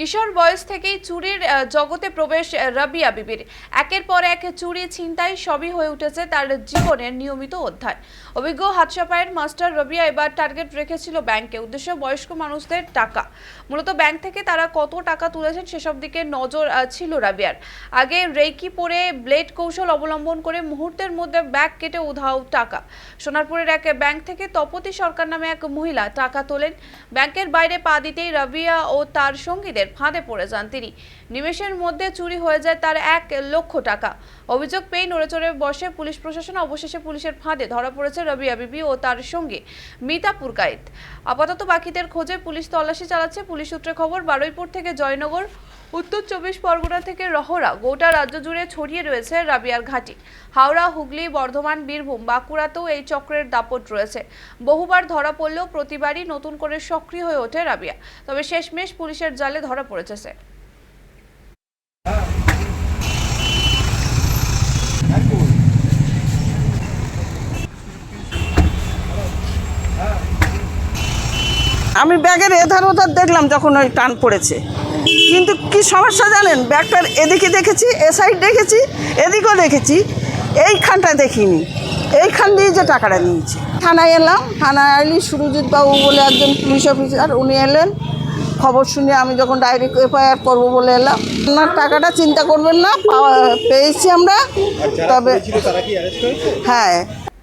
কিশোর বয়স থেকেই চুরির জগতে প্রবেশ রাবিয়া বিবির। একের পর এক চুরি ছিনতাই সবই হয়ে উঠেছে তার জীবনের নিয়মিত অধ্যায়। অভিজ্ঞ হাতসাপায়ের মাস্টার রবিয়া এবার টার্গেট রেখেছিল ব্যাংকে। উদ্দেশ্য, বয়স্ক মানুষদের টাকা। মূলত ব্যাংক থেকে তারা কত টাকা তুলেছেন সেসব দিকে নজর ছিল রাবিয়ার। আগে রেকি পরে ব্লেড কৌশল অবলম্বন করে মুহূর্তের মধ্যে ব্যাগ কেটে উধাও টাকা। সোনারপুরের এক ব্যাংক থেকে তপতি সরকার নামে এক মহিলা টাকা তোলেন। ব্যাংকের বাইরে পা দিতেই রাবিয়া ও তার সঙ্গীদের ফাঁদে পড়ে যান তিনি। নিমেষের মধ্যে চুরি হয়ে যায় তার এক লক্ষ টাকা। অভিযোগ পেয়ে নড়েচড়ে বসে পুলিশ প্রশাসন। অবশেষে পুলিশের ফাঁদে ধরা পড়েছে রবি আবিবি ও তার সঙ্গে মিতা পুরকায়েত আপাতত বাকিদের খোঁজে পুলিশ তল্লাশি চালাচ্ছে। পুলিশ সূত্রে খবর, বারুইপুর থেকে জয়নগর উত্তর চব্বিশ পরগনা থেকে রহরা গোটা রাজ্য জুড়ে ছড়িয়ে রয়েছে রাবিয়ার ঘাঁটি। হাওড়া, হুগলি, বর্ধমান, বীরভূম, বাঁকুড়াতেও এই চক্রের দাপট রয়েছে। বহুবার ধরা পড়লেও প্রতিবারই নতুন করে সক্রিয় হয়ে ওঠে রাবিয়া। তবে শেষমেশ পুলিশের জালে ধরা পড়েছে আমি ব্যাগের এধার ওধার দেখলাম যখন ওই টান পড়েছে। কিন্তু কি সমস্যা জানেন? ব্যাগটার এদিকে দেখেছি এ সাইড দেখেছি এদিকেও দেখেছি এইখানটা দেখিনি। এইখান দিয়ে যে টাকাটা নিয়েছে। থানায় এলাম থানায় এলি সুরজিৎ বাবু বলে একজন পুলিশ অফিসার উনি এলেন। খবর শুনে আমি যখন ডাইরেক্ট এফআইআর করব বলে এলাম। আপনার টাকাটা চিন্তা করবেন না পেয়েছি আমরা। তবে অ্যারেস্ট হয়েছে হ্যাঁ।